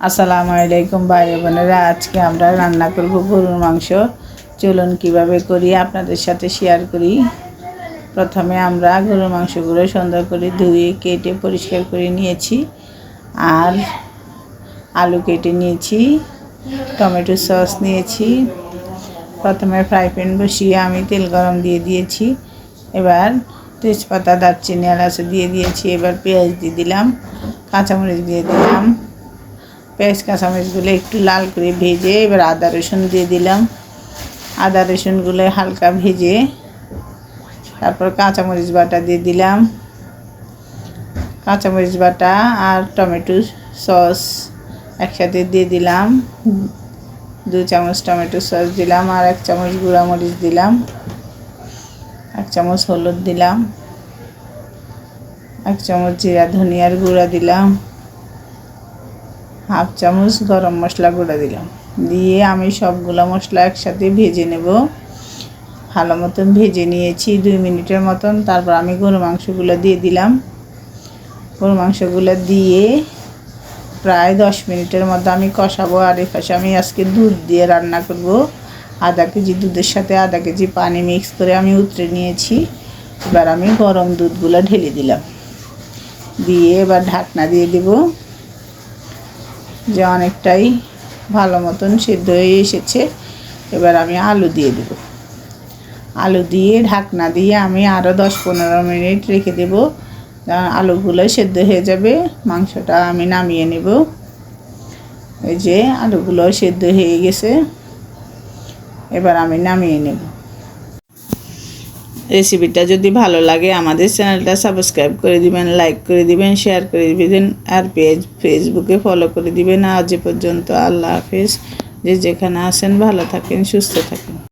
আসসালামু আলাইকুম ভাই বোনেরা, আজকে আমরা রান্না করব গরুর মাংস। চলুন কীভাবে করি আপনাদের সাথে শেয়ার করি। প্রথমে আমরা গরুর মাংসগুলো সুন্দর করে ধুয়ে, কেটে, পরিষ্কার করে নিয়েছি। আর আলু কেটে নিয়েছি, টমেটো সস নিয়েছি। প্রথমে ফ্রাই প্যান বসিয়ে আমি তেল গরম দিয়ে দিয়েছি। এবার তেজপাতা, দারচিনি, এলাচ দিয়ে দিয়েছি। এবার পেঁয়াজ দিয়ে দিলাম, কাঁচামরিচ দিয়ে দিলাম। পেঁয়াজ কাঁচামরিচগুলো একটু লাল করে ভেজে এবার আদা রসুন দিয়ে দিলাম। আদা রসুনগুলো হালকা ভেজে তারপর কাঁচামরিচ বাটা দিয়ে দিলাম। কাঁচামরিচ বাটা আর টমেটো সস একসাথে দিয়ে দিলাম। দু চামচ টমেটো সস দিলাম আর এক চামচ গুঁড়া মরিচ দিলাম। এক চামচ হলুদ দিলাম। এক চামচ জিরা ধনিয়ার গুঁড়া দিলাম। হাফ চামচ গরম মশলা গুঁড়া দিলাম। দিয়ে আমি সবগুলো মশলা একসাথে ভেজে নেব। ভালো মতন ভেজে নিয়েছি দুই মিনিটের মতন। তারপর আমি গরু মাংসগুলো দিয়ে দিলাম। গরু মাংসগুলো দিয়ে প্রায় দশ মিনিটের মধ্যে আমি কষাবো। আর এই পাশে আমি আজকে দুধ দিয়ে রান্না করব। আধা কেজি দুধের সাথে আধা কেজি পানি মিক্স করে আমি উতরে নিয়েছি। এবার আমি গরম দুধগুলো ঢেলে দিলাম। দিয়ে এবার ঢাকনা দিয়ে দেবো। যে অনেকটাই ভালো মতন সিদ্ধ হয়ে এসেছে। এবার আমি আলু দিয়ে দেব। আলু দিয়ে ঢাকনা দিয়ে আমি আরও দশ পনেরো মিনিট রেখে দেব। আলুগুলো সেদ্ধ হয়ে যাবে, মাংসটা আমি নামিয়ে নেব। এই যে আলুগুলো সেদ্ধ হয়ে গেছে। এবার আমি নামিয়ে নেব। রেসিপিটা যদি ভালো লাগে, আমাদের চ্যানেলটা সাবস্ক্রাইব করে দিবেন, লাইক করে দিবেন, শেয়ার করে দিবেন, আর পেজ ফেসবুকে ফলো করে দিবেন। আজ পর্যন্ত আল্লাহ হাফেজ। যে যেখানে আসেন ভালো থাকেন, সুস্থ থাকেন।